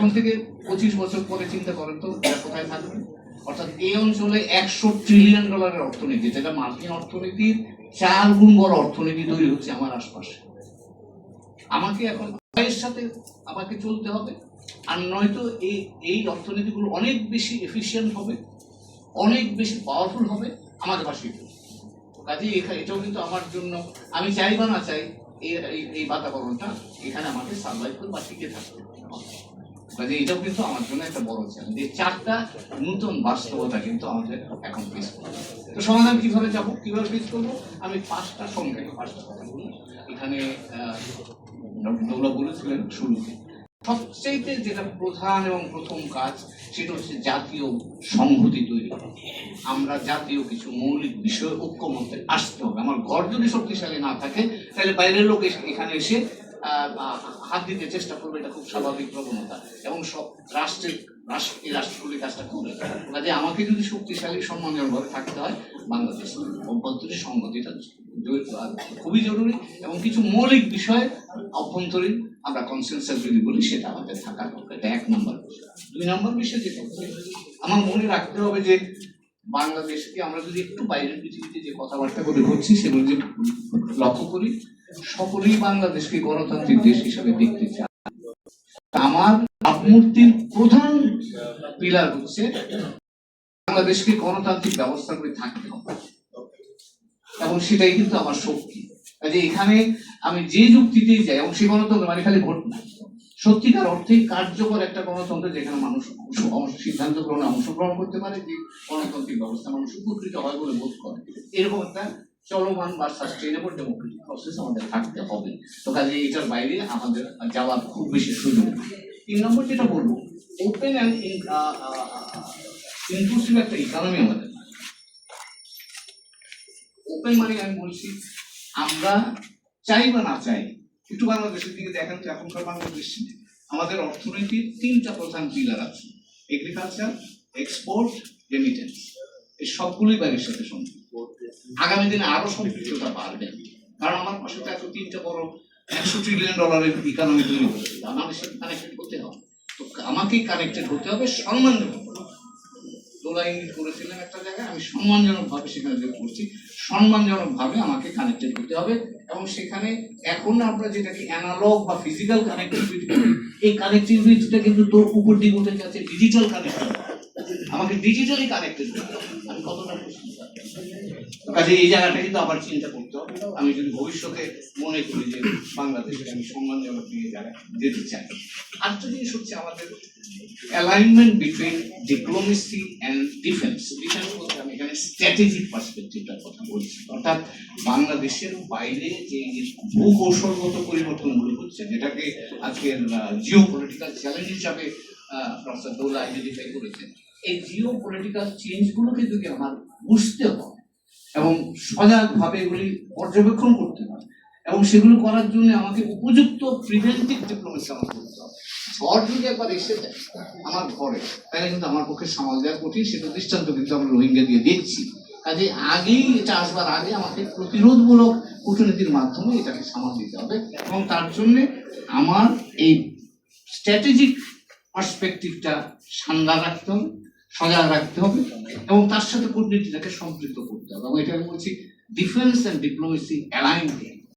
এখন থেকে পঁচিশ বছর পরে চিন্তা করেন তো কোথায় থাকবে? অর্থাৎ এই অঞ্চলে একশো ট্রিলিয়ন ডলারের অর্থনীতি, যেটা মার্কিন অর্থনীতির চার গুণ বড় অর্থনীতি তৈরি হচ্ছে আমার আশপাশে। আমাকে এখন এর সাথে আমাকে চলতে হবে, আর নয়তো এই এই অর্থনীতিগুলো অনেক বেশি এফিশিয়েন্ট হবে, অনেক বেশি পাওয়ারফুল হবে আমাকে পাশে। কাজে এটাও কিন্তু আমার জন্য, আমি চাই বা না চাই এই, এই- বাতাবরণটা, এখানে আমাকে সার্ভাইভ করে বা টিকে থাকতে। কাজে এটাও কিন্তু আমার জন্য একটা বড় চ্যালেঞ্জ এই চারটা নতুন বাস্তবতা কিন্তু আমাদের এখন ফেস তো সমাধান কীভাবে যাব কীভাবে ফেস করব? আমি পাঁচটা সংক্ষেপে পাঁচটা কথা বলি। এখানে দৌলা বলেছিলেন শুরুতে। সবচেয়ে যেটা প্রধান এবং প্রথম কাজ, সেটা হচ্ছে জাতীয় সংহতি তৈরি করা। আমরা জাতীয় কিছু মৌলিক বিষয় ঐক্যমত্যে আসতে হবে। আমার ঘর যদি শক্তিশালী না থাকে, তাহলে বাইরের লোক এখানে এসে হাত দিতে চেষ্টা করবে, এটা খুব স্বাভাবিক প্রবণতা। এবং সব রাষ্ট্রের রাষ্ট্র এই রাষ্ট্রগুলি কাজটা করবে কাজে আমাকে যদি শক্তিশালী সম্মানজনকভাবে থাকতে হয়, বাংলাদেশ অভ্যন্তরীণ সংগতিটা খুবই জরুরি। এবং কিছু মৌলিক বিষয় অভ্যন্তরীণ আমরা কনসেন্সাস যদি বলি, সেটা আমাদের থাকার দরকার এটা এক নম্বর দুই নম্বর বিষয় যেটা, আমার মনে রাখতে হবে যে বাংলাদেশকে আমরা যদি একটু বাইরের পৃথিবীতে যে কথাবার্তা করে হচ্ছি সেগুলো যে লক্ষ্য করি, সকলেই বাংলাদেশকে গণতান্ত্রিক দেশ হিসেবে দেখতে চায়। আমার ভাবমূর্তির প্রধান পিলার হচ্ছে বাংলাদেশকে গণতান্ত্রিক ব্যবস্থা করে থাকতে হবে। এবং সেটাই কিন্তু আমার শক্তি। কাজে এখানে আমি যে যুক্তিতেই যাই, এবং সেই গণতন্ত্র মানে খালি ভোট না সত্যিকার অর্থে কার্যকর একটা গণতন্ত্র যেখানে মানুষ সিদ্ধান্ত গ্রহণে অংশগ্রহণ করতে পারে, যে গণতান্ত্রিক ব্যবস্থা মানুষ উপকৃত হয় বলে বোধ করে। এরকম একটা চলমান বা সাস্টেইনেবল ডেমোক্রেটিক প্রসেস আমাদের থাকতে হবে। তো কাজে এটার বাইরে আমাদের যাওয়ার খুব বেশি সুযোগ তিন নম্বর যেটা বলব ওপেন অ্যান্ড ইনক্লুসিভ একটা ইকোনমি আমাদের ওপেন মানে আমি বলছি, আমরা চাই বা না চাই একটু বাংলাদেশের দিকে দেখেন তো, এখনকার বাংলাদেশ আমাদের অর্থনীতির তিনটা প্রধান পিলার আছে এগ্রিকালচার এক্সপোর্ট রেমিটেন্স এই সবগুলোই বাইরের সাথে সম্পৃক্ত। আগামী দিনে আরও সম্পৃক্ততা বাড়বে। কারণ আমার পাশে তো এত তিনটা বড় একশো ট্রিলিয়ন ডলারের ইকোনমি তৈরি হচ্ছে আমাদের সাথে কানেক্টেড হতে হবে। তো আমাকেই কানেক্টেড হতে হবে সম্মানজনক দোলা ইঙ্গিত একটা জায়গায়, আমি সম্মানজনকভাবে সেখানে যোগ করছি। সম্মানজনকভাবে আমাকে কানেক্টেড হতে হবে এবং সেখানে এখন আমরা যেটাকে অ্যানালগ বা ফিজিক্যাল কানেক্টিভিটি এই কানেক্টিভিটিটা কিন্তু তোর উপর দিকে উঠে যাচ্ছে ডিজিটাল কানেক্টিভিটি আমাকে ডিজিটালি কানেক্টেড করতে হবে। আমি কতটা কাজে এই জায়গাটা কিন্তু আবার চিন্তা করতে হবে। আমি যদি ভবিষ্যতে মনে করি যে বাংলাদেশকে আমি সম্মানজনক দিয়ে জায়গায় যেতে চাই। আরেকটা জিনিস হচ্ছে আমাদের alignment between diplomacy and defence defence বলতে আমি এখানে স্ট্র্যাটেজিক পার্সপেক্টিভটার কথা বলছি। অর্থাৎ বাংলাদেশের বাইরে যে ভূকৌশলগত পরিবর্তনগুলো হচ্ছে, যেটাকে আজকের জিও পলিটিক্যাল চ্যালেঞ্জ হিসাবে প্রফেসর দৌলা আইডেন্টিফাই করেছেন এই জিও পলিটিক্যাল চেঞ্জগুলোকে যদি আমার বুঝতে হয় এবং সজাগভাবে এগুলি পর্যবেক্ষণ করতে হয় এবং সেগুলো করার জন্য আমাকে উপযুক্ত প্রিভেন্টিভ ডিপ্লোমেসি আমার করতে হবে। ঝড় যদি একবার এসে যায়, আমার ঘরে, তাহলে কিন্তু আমার পক্ষে সামাল দেওয়া কঠিন, সেটা দৃষ্টান্ত কিন্তু আমরা রোহিঙ্গা দিয়ে দেখছি। কাজে আগেই এটা আসবার আগে আমাকে প্রতিরোধমূলক কূটনীতির মাধ্যমে এটাকে সামাল দিতে হবে এবং তার জন্যে আমার এই স্ট্র্যাটেজিক পার্সপেক্টিভটা সান্দার রাখতে হবে। সজাগ রাখতে হবে এবং তার সাথে কূটনীতিটাকে সম্পৃক্ত করতে হবে। এবং এটা আমি বলছি ডিফেন্স অ্যান্ড ডিপ্লোমেসি অ্যালাইন